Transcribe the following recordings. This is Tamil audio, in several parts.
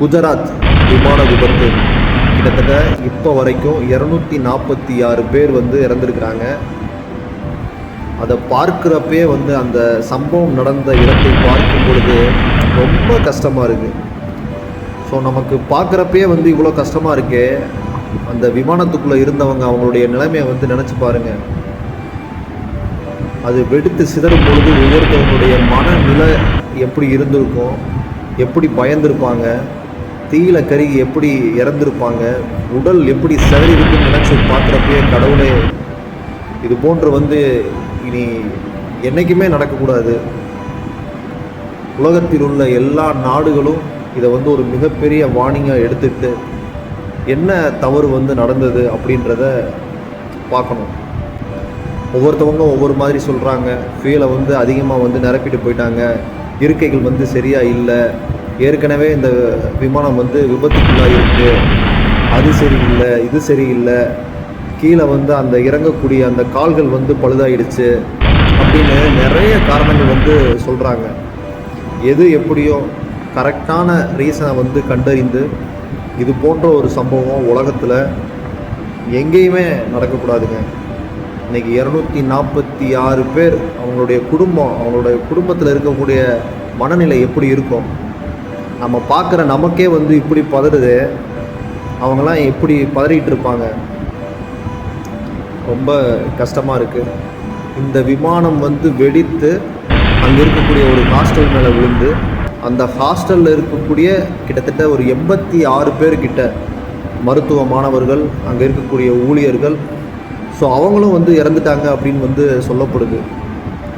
குஜராத் விமான விபத்து. கிட்டத்தட்ட இப்போ வரைக்கும் இரநூத்தி நாற்பத்தி ஆறு பேர் வந்து இறந்துருக்குறாங்க. அதை பார்க்குறப்பே வந்து அந்த சம்பவம் நடந்த இடத்தை பார்க்கும் பொழுது ரொம்ப கஷ்டமாக இருக்குது ஸோ நமக்கு பார்க்குறப்பே வந்து இவ்வளோ கஷ்டமாக இருக்கே. அந்த விமானத்துக்குள்ளே இருந்தவங்க அவங்களுடைய நிலைமையை வந்து நினச்சி பாருங்கள் அது வெடித்து சிதறும் பொழுது ஒவ்வொருத்தவங்களுடைய மனநிலை எப்படி இருந்திருக்கும் எப்படி பயந்திருப்பாங்க தீயில கருகி எப்படி இறந்திருப்பாங்க? உடல் எப்படி சிதறி இருக்குன்னு நினச்சி பார்க்குறப்பயே கடவுளே இது போன்று வந்து இனி என்றைக்குமே நடக்கக்கூடாது. உலகத்தில் உள்ள எல்லா நாடுகளும் இதை வந்து ஒரு மிகப்பெரிய வார்னிங்காக எடுத்துட்டு என்ன தவறு வந்து நடந்தது அப்படின்றத பார்க்கணும். ஒவ்வொருத்தவங்க ஒவ்வொரு மாதிரி சொல்கிறாங்க ஃபீலை வந்து அதிகமாக வந்து நிரப்பிட்டு போயிட்டாங்க. இருக்கைகள் வந்து சரியாக இல்லை. ஏற்கனவே இந்த விமானம் வந்து விபத்துக்குள்ளாக இருக்குது அது சரியில்லை இது சரியில்லை. கீழே வந்து அந்த இறங்கக்கூடிய அந்த கால்கள் வந்து பழுதாயிடுச்சு அப்படின்னு நிறைய காரணங்கள் வந்து சொல்கிறாங்க எது எப்படியோ கரெக்டான ரீசனை வந்து கண்டறிந்து இது போன்ற ஒரு சம்பவம் உலகத்தில் எங்கேயுமே நடக்கக்கூடாதுங்க. இன்னைக்கு இரநூத்தி நாற்பத்தி ஆறு பேர் அவங்களுடைய குடும்பம் அவங்களுடைய குடும்பத்தில் இருக்கக்கூடிய மனநிலை எப்படி இருக்கும்? நம்ம பார்க்குற நமக்கே வந்து இப்படி பதறுது. அவங்களாம் எப்படி பதறிட்டு இருப்பாங்க? ரொம்ப கஷ்டமாக இருக்குது இந்த விமானம் வந்து வெடித்து அங்கே இருக்கக்கூடிய ஒரு ஹாஸ்டல் மேலே விழுந்து அந்த ஹாஸ்டலில் இருக்கக்கூடிய கிட்டத்தட்ட ஒரு எண்பத்தி ஆறு பேர்கிட்ட மருத்துவ மாணவர்கள் அங்கே இருக்கக்கூடிய ஊழியர்கள் ஸோ அவங்களும் வந்து இறந்துட்டாங்க அப்படின்னு வந்து சொல்லப்படுது.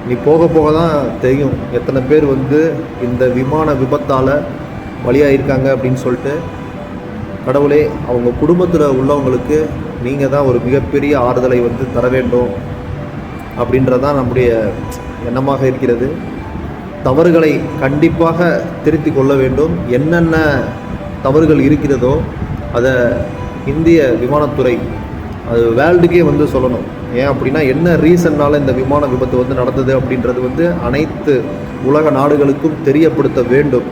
நீ போக போக தான் தெரியும். எத்தனை பேர் வந்து இந்த விமான விபத்தால் பலியாயிருக்காங்க அப்படின்னு சொல்லிட்டு கடவுளே அவங்க குடும்பத்தில் உள்ளவங்களுக்கு நீங்கள் தான் ஒரு மிகப்பெரிய ஆறுதலை வந்து தர வேண்டும் அப்படின்றதான் நம்முடைய எண்ணமாக இருக்கிறது. தவறுகளை கண்டிப்பாக திருத்தி கொள்ள வேண்டும். என்னென்ன தவறுகள் இருக்கிறதோ அதை இந்திய விமானத்துறை அது வேர்ல்டுக்கே வந்து சொல்லணும். ஏன் அப்படின்னா என்ன ரீசன்னால் இந்த விமான விபத்து வந்து நடந்தது அப்படின்றது வந்து அனைத்து உலக நாடுகளுக்கும் தெரியப்படுத்த வேண்டும்.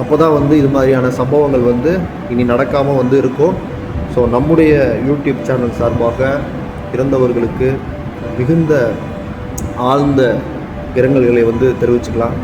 அப்போ தான் வந்து இது மாதிரியான சம்பவங்கள் வந்து இனி நடக்காமல் வந்து இருக்கும். ஸோ நம்முடைய யூடியூப் சேனல் சார்பாக இறந்தவர்களுக்கு மிகுந்த ஆழ்ந்த இரங்கல்களை வந்து தெரிவிச்சுக்கலாம்.